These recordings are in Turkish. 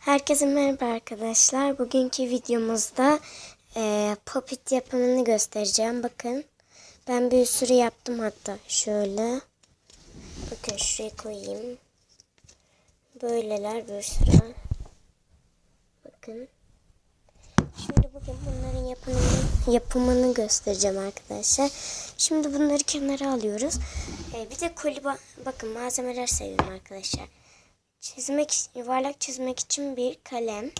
Herkese merhaba arkadaşlar. Bugünkü videomuzda eee popit yapımını göstereceğim. Bakın ben bir sürü yaptım hatta. Şöyle. Bakın şuraya koyayım. Böyleler bir sürü. Bakın. Şimdi bugün bunların yapımını, yapımını göstereceğim arkadaşlar. Şimdi bunları kenara alıyoruz. Ee, bir de koliba bakın malzemeler sayıyorum arkadaşlar. Çizmek yuvarlak çizmek için bir kalem,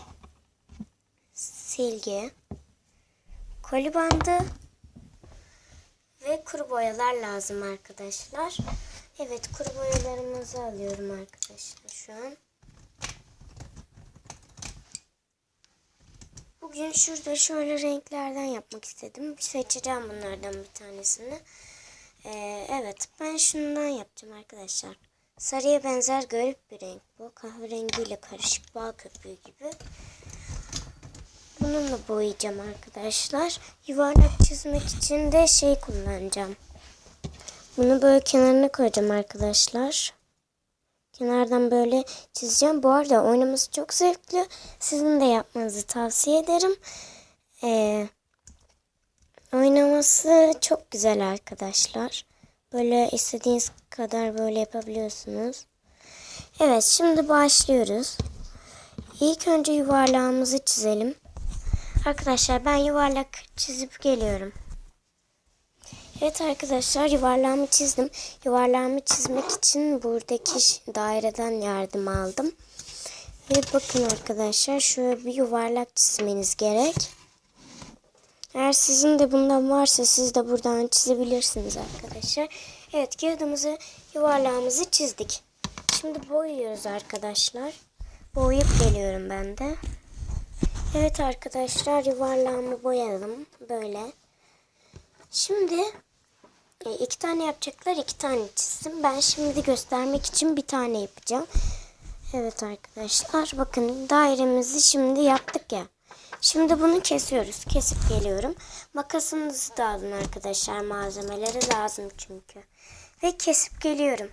silgi, koli bandı ve kuru boyalar lazım arkadaşlar. Evet kuru boyalarımızı alıyorum arkadaşlar şu an. Bugün şurada şöyle renklerden yapmak istedim. Seçeceğim bunlardan bir tanesini. Ee, evet ben şundan yapacağım arkadaşlar. Sarıya benzer garip bir renk bu. Kahverengiyle karışık bal köpüğü gibi. Bununla boyayacağım arkadaşlar. Yuvarlak çizmek için de şey kullanacağım. Bunu böyle kenarına koyacağım arkadaşlar. Kenardan böyle çizeceğim. Bu arada oynaması çok zevkli. Sizin de yapmanızı tavsiye ederim. Ee, oynaması çok güzel arkadaşlar. Böyle istediğiniz kadar böyle yapabiliyorsunuz. Evet şimdi başlıyoruz. İlk önce yuvarlağımızı çizelim. Arkadaşlar ben yuvarlak çizip geliyorum. Evet arkadaşlar yuvarlağımı çizdim. Yuvarlağımı çizmek için buradaki daireden yardım aldım. Ve bakın arkadaşlar şöyle bir yuvarlak çizmeniz gerek. Eğer sizin de bundan varsa siz de buradan çizebilirsiniz arkadaşlar. Evet kağıdımızı yuvarlağımızı çizdik. Şimdi boyuyoruz arkadaşlar. Boyayıp geliyorum ben de. Evet arkadaşlar yuvarlağımı boyadım böyle. Şimdi e, iki tane yapacaklar iki tane çizdim. Ben şimdi göstermek için bir tane yapacağım. Evet arkadaşlar bakın dairemizi şimdi yaptık ya. Şimdi bunu kesiyoruz. Kesip geliyorum. Makasınızı da alın arkadaşlar. Malzemeleri lazım çünkü. Ve kesip geliyorum.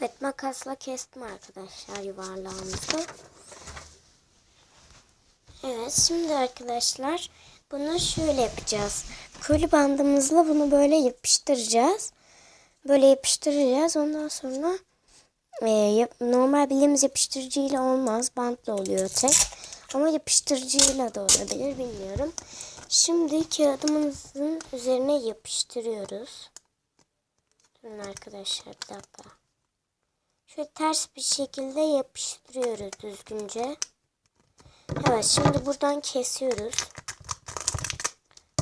Evet makasla kestim arkadaşlar yuvarlağımızı. Evet şimdi arkadaşlar bunu şöyle yapacağız. Koli bandımızla bunu böyle yapıştıracağız. Böyle yapıştıracağız. Ondan sonra e, normal bildiğimiz yapıştırıcıyla olmaz. Bantla oluyor tek. Ama yapıştırıcıyla da olabilir bilmiyorum. Şimdi kağıdımızın üzerine yapıştırıyoruz. Durun arkadaşlar bir dakika. Şöyle ters bir şekilde yapıştırıyoruz düzgünce. Evet şimdi buradan kesiyoruz.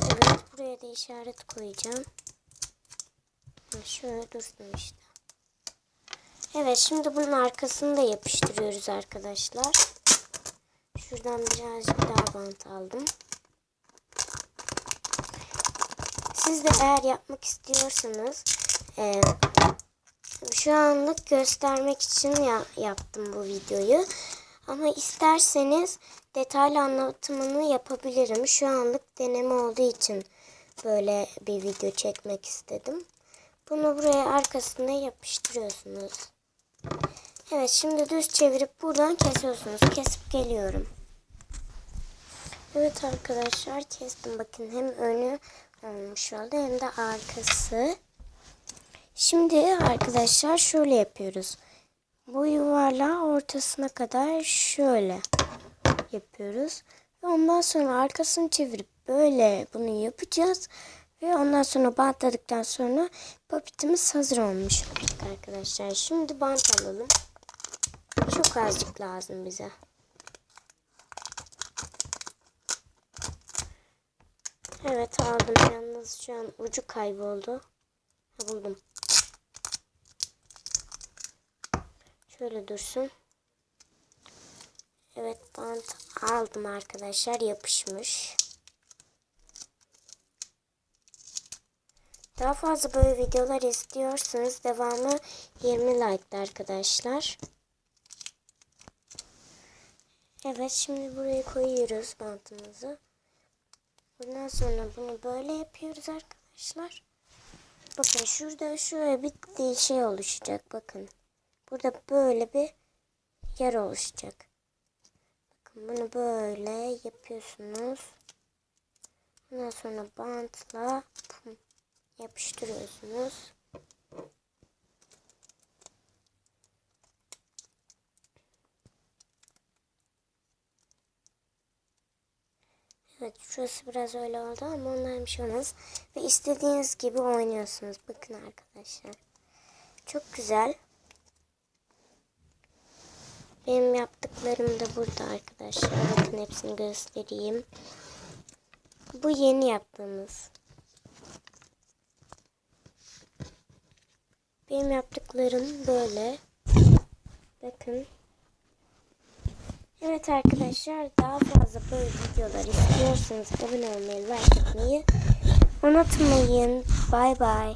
Evet buraya da işaret koyacağım. Şöyle dursun işte. Evet şimdi bunun arkasını da yapıştırıyoruz arkadaşlar. Şuradan birazcık daha bant aldım. Siz de eğer yapmak istiyorsanız e, şu anlık göstermek için ya, yaptım bu videoyu. Ama isterseniz detaylı anlatımını yapabilirim. Şu anlık deneme olduğu için böyle bir video çekmek istedim. Bunu buraya arkasına yapıştırıyorsunuz. Evet şimdi düz çevirip buradan kesiyorsunuz. Kesip geliyorum. Evet arkadaşlar kestim. Bakın hem önü olmuş oldu hem de arkası. Şimdi arkadaşlar şöyle yapıyoruz. Bu yuvarlağı ortasına kadar şöyle yapıyoruz. Ve ondan sonra arkasını çevirip böyle bunu yapacağız. Ve ondan sonra bantladıktan sonra papitimiz hazır olmuş arkadaşlar. Şimdi bant alalım. Çok azıcık lazım bize. Evet aldım. Yalnız şu an ucu kayboldu. Ha, buldum. Şöyle dursun. Evet bant aldım arkadaşlar. Yapışmış. Daha fazla böyle videolar istiyorsanız devamı 20 like arkadaşlar. Evet şimdi buraya koyuyoruz bantımızı. Bundan sonra bunu böyle yapıyoruz arkadaşlar. bakın şurada şöyle bir şey oluşacak bakın. Burada böyle bir yer oluşacak. Bakın bunu böyle yapıyorsunuz. Ondan sonra bantla yapıştırıyorsunuz. Evet şurası biraz öyle oldu ama ondan bir şey olmaz. Ve istediğiniz gibi oynuyorsunuz. Bakın arkadaşlar. Çok güzel. Benim yaptıklarım da burada arkadaşlar. Bakın hepsini göstereyim. Bu yeni yaptığımız. Benim yaptıklarım böyle. Bakın. Evet arkadaşlar daha fazla böyle videolar istiyorsanız abone olmayı, like atmayı unutmayın. Bay bay.